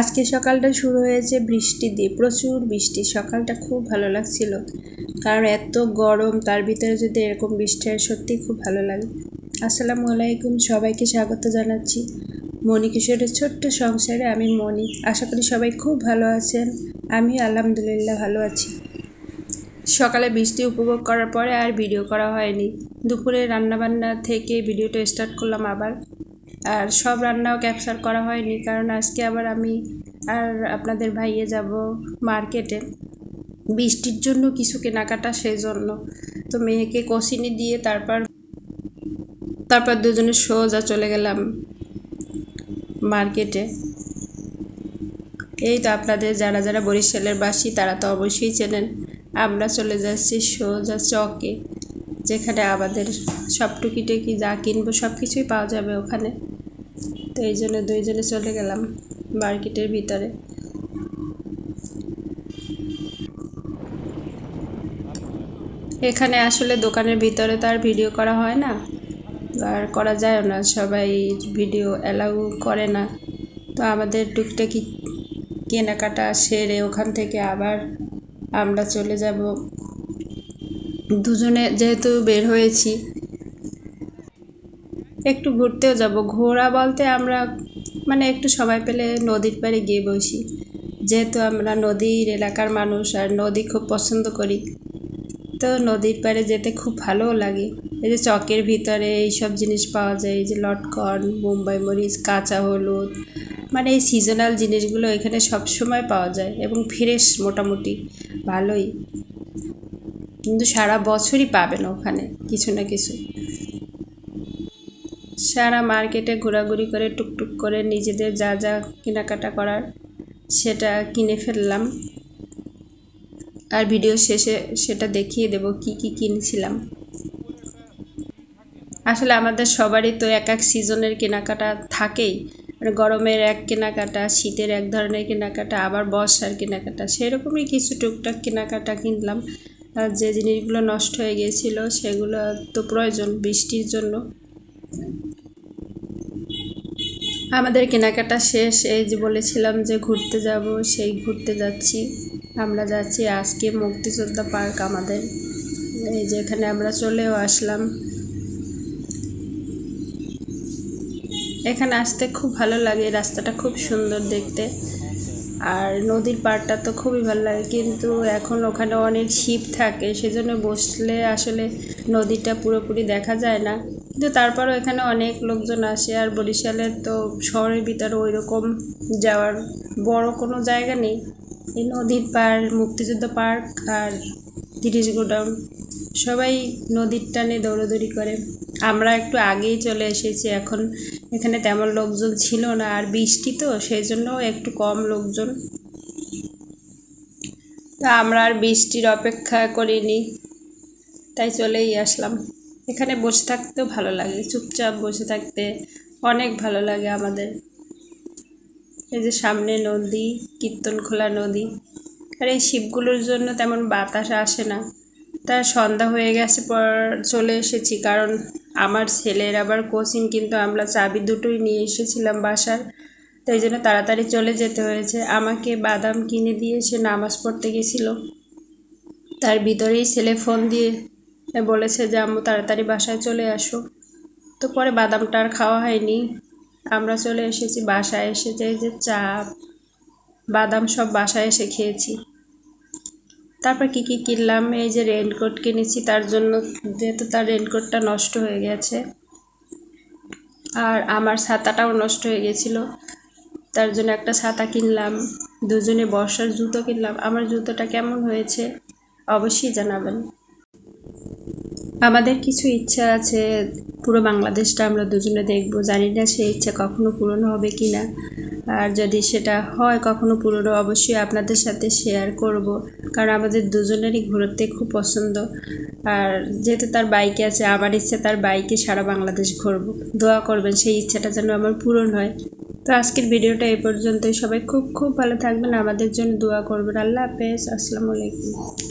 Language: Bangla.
আজকে সকালটা শুরু হয়েছে বৃষ্টি দিয়ে। প্রচুর বৃষ্টি। সকালটা খুব ভালো লাগছিল। কারণ এত গরম, তার ভিতরে যদি এরকম বৃষ্টি হয়, সত্যি খুব ভালো লাগে। আসসালামু আলাইকুম। সবাইকে স্বাগত জানাচ্ছি মণি কিশোরের ছোট্ট সংসারে। আমি মণি। আশা করি সবাই খুব ভালো আছেন। আমি আলহামদুলিল্লাহ ভালো আছি। সকালে বৃষ্টি উপভোগ করার পরে আর ভিডিও করা হয়নি। দুপুরে রান্নাবান্না থেকে ভিডিওটা স্টার্ট করলাম আবার। আর সব রান্নাও ক্যাপচার করা হয়নি, কারণ আজকে আবার আমি আর আপনাদের ভাইয়ে যাব মার্কেটে বৃষ্টির জন্য কিছু কেনাকাটা সেই জন্য তো মেয়েকে কষিনি দিয়ে তারপর তারপর দুজনে সোজা চলে গেলাম মার্কেটে এই তো আপনাদের যারা যারা বরিশালের বাসী তারা তো অবশ্যই চেনেন। আমরা চলে যাচ্ছি সোজা চকে, যেখানে আমাদের সব টুকিটুকি যা কিনবো সব কিছুই পাওয়া যাবে ওখানে। তো এই জন্য দুইজনে চলে গেলাম মার্কেটের ভিতরে। এখানে আসলে দোকানের ভিতরে তো আর ভিডিও করা হয় না। আর করা যায় না, সবাই ভিডিও অ্যালাউ করে না। তো আমাদের টুকটাকি কেনাকাটা সেরে ওখান থেকে আবার আমরা চলে যাব। দুজনে যেহেতু বের হয়েছি একটু ঘুরতেও যাব। ঘোরা বলতে আমরা মানে একটু সবাই পেলে নদীর পাড়ে গিয়ে বসি। যেহেতু আমরা নদীর এলাকার মানুষ আর নদী খুব পছন্দ করি, তো নদীর পাড়ে যেতে খুব ভালোও লাগে। এই যে চকের ভিতরে এইসব জিনিস পাওয়া যায়, এই যে লটকন, মুম্বাই মরিচ, কাঁচা হলুদ মানে এই সিজনাল জিনিসগুলো এখানে সবসময় পাওয়া যায় এবং ফ্রেশ মোটামুটি, ভালোই। কিন্তু সারা বছরই পাবেন ওখানে, কিছু না কিছু। সারা মার্কেটে ঘোরাঘুরি করে, টুকটুক করে নিজেদের যা যা কেনাকাটা করার সেটা কিনে ফেললাম। আর ভিডিও শেষে সেটা দেখিয়ে দেব কি কি কিনেছিলাম। আসলে আমাদের সবারই তো এক এক সিজনের কেনাকাটা থাকেই। মানে গরমের এক কেনাকাটা, শীতের এক ধরনের কেনাকাটা, আবার বর্ষার কেনাকাটা, সেরকমই কিছু টুকটাক কেনাকাটা কিনলাম। আর যে জিনিসগুলো নষ্ট হয়ে গিয়েছিল সেগুলো তো প্রয়োজন, বৃষ্টির জন্য। আমাদের কেনাকাটা শেষ। এই যে বলেছিলাম যে ঘুরতে যাব, সেই ঘুরতে যাচ্ছি। আমরা যাচ্ছি আজকে মুক্তিযোদ্ধা পার্ক আমাদের। এই যে এখানে আমরা চলেও আসলাম। এখানে আসতে খুব ভালো লাগে, রাস্তাটা খুব সুন্দর দেখতে। আর নদীর পাড়টা তো খুবই ভালো লাগে, কিন্তু এখন ওখানে অনেক শিপ থাকে, সেজন্য বসলে আসলে নদীটা পুরোপুরি দেখা যায় না। কিন্তু তারপরও এখানে অনেক লোকজন আসে, আর বরিশালের তো শহরের ভিতরে ওই রকম যাওয়ার বড় কোনো জায়গা নেই। এই নদীর পাড়, মুক্তিযুদ্ধ পার্ক আর তিরিশ গোডাউন। সবাই নদীর টানে দৌড়োদৌড়ি করে। আমরা একটু আগেই চলে এসেছি, এখন এখানে তেমন লোকজন ছিল না, আর বৃষ্টি তো সেই জন্য একটু কম লোকজন। তা আমরা আর বৃষ্টির অপেক্ষা করিনি, তাই চলেই আসলাম। এখানে বসে থাকতেও ভালো লাগে, চুপচাপ বসে থাকতে অনেক ভালো লাগে আমাদের। এই যে সামনে নদী, কীর্তনখোলা নদী, আর এই শিবগুলোর জন্য তেমন বাতাস আসে না। তার সন্ধ্যা হয়ে গেছে পর চলে এসেছি। কারণ আমার ছেলের আবার কোচিং, কিন্তু আমরা চাবি দুটোই নিয়ে এসেছিলাম বাসার তাই জন্য তাড়াতাড়ি চলে যেতে হয়েছে। আমাকে বাদাম কিনে দিয়ে সে নামাজ পড়তে গেছিল। তার ভিতরেই ছেলে ফোন দিয়ে বলেছে যে, আম্মু, তাড়াতাড়ি বাসায় চলে আসো। তো পরে বাদামটা আর খাওয়া হয়নি। আমরা চলে এসেছি বাসায় এসেছে এই যে চা, বাদাম সব বাসায় এসে খেয়েছি। তারপর কী কী কিনলাম? এই যে রেনকোট কিনেছি, তার জন্য যেহেতু তার রেনকোটটা নষ্ট হয়ে গেছে। আর আমার ছাতাটাও নষ্ট হয়ে গেছিল। তার জন্য একটা ছাতা কিনলাম, দুজনে বর্ষার জুতো কিনলাম। আমার জুতোটা কেমন হয়েছে অবশ্যই জানাবেন। আমাদের কিছু ইচ্ছা আছে, পুরো বাংলাদেশটা আমরা দুজনে দেখব। জানি না সেই ইচ্ছা কখনো পূরণ হবে কি না আর যদি সেটা হয়, কখনো পুরনো অবশ্যই আপনাদের সাথে শেয়ার করব। কারণ আমাদের দুজনেরই ঘুরতে খুব পছন্দ। আর যেহেতু তার বাইকে আছে, আমার ইচ্ছা তার বাইকে সারা বাংলাদেশ ঘুরবো। দোয়া করবেন, সেই ইচ্ছাটা যেন আমার পূরণ হয়। তো আজকের ভিডিওটা এই পর্যন্তই। সবাই খুব খুব ভালো থাকবেন। আমাদের জন্য দোয়া করবেন। আল্লাহ হাফেজ। আসসালামু আলাইকুম।